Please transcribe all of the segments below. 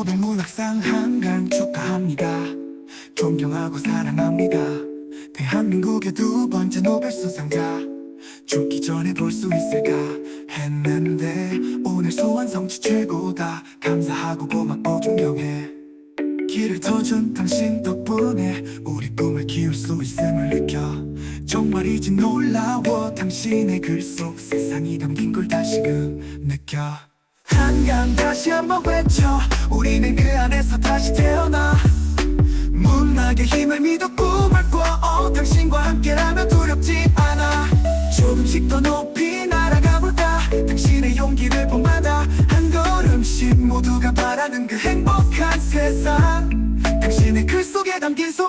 노벨 문학상 한강 축하합니다. 존경하고 사랑합니다. 대한민국의 두 번째 노벨 수상자. 죽기 전에 볼 수 있을까 했는데 오늘 소원 성취 최고다. 감사하고 고맙고 존경해. 길을 터준 당신 덕분에 우리 꿈을 키울 수 있음을 느껴. 정말이지 놀라워 당신의 글 속 세상이 담긴 걸 다시금 느껴. 한강 다시 한번 외쳐. 우리는 그 안에서 다시 태어나. 문학의 힘을 믿어 꿈을 꿔. 어, 당신과 함께라면 두렵지 않아. 조금씩 더 높이 날아가 볼까? 당신의 용기를 본받아 한 걸음씩 모두가 바라는 그 행복한 세상. 당신의 글 속에 담긴 소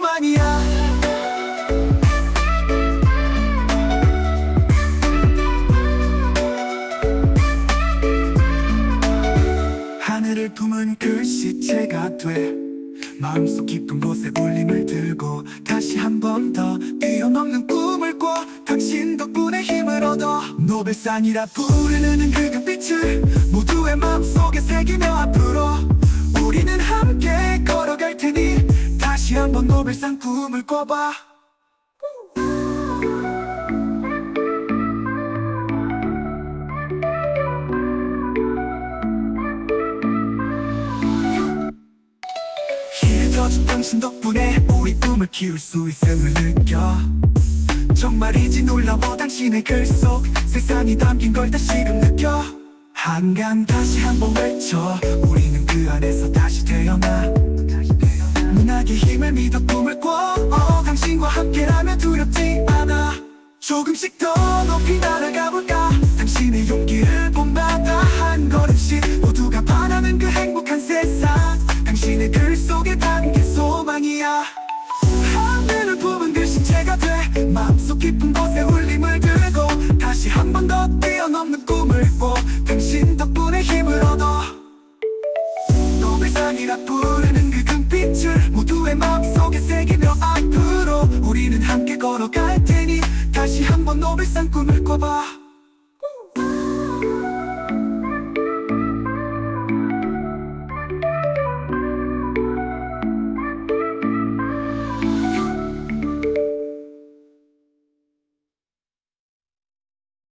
하늘을 품은 글씨체가 돼. 마음속 깊은 곳에 울림을 들고 다시 한 번 더 뛰어넘는 꿈을 꿔. 당신 덕분에 힘을 얻어 노벨상이라 부르는 그 금빛을 모두의 마음속에 새기며 앞으로 우리는 함께 걸어갈 테니 다시 한번 노벨상 꿈을 꿔봐 당신 덕분에 우리 꿈을 키울 수 있음을 느껴. 정말이지 놀라워 당신의 글 속 세상이 담긴 걸 다시금 느껴. 한강 다시 한번 외쳐. 우리는 그 안에서 다시 태어나. 문학의 힘을 믿어 꿈을 꿔. 어, 당신과 함께라면 두렵지 않아. 조금씩 더 높이 날 마음속 깊은 곳에 울림을 들고 다시 한 번 더 뛰어넘는 꿈을 꿔 당신 덕분에 힘을 얻어. 노벨상이라 부르는 그 금빛을 모두의 마음속에 새기며 앞으로 우리는 함께 걸어갈 테니 다시 한 번 노벨상 꿈을 꿔봐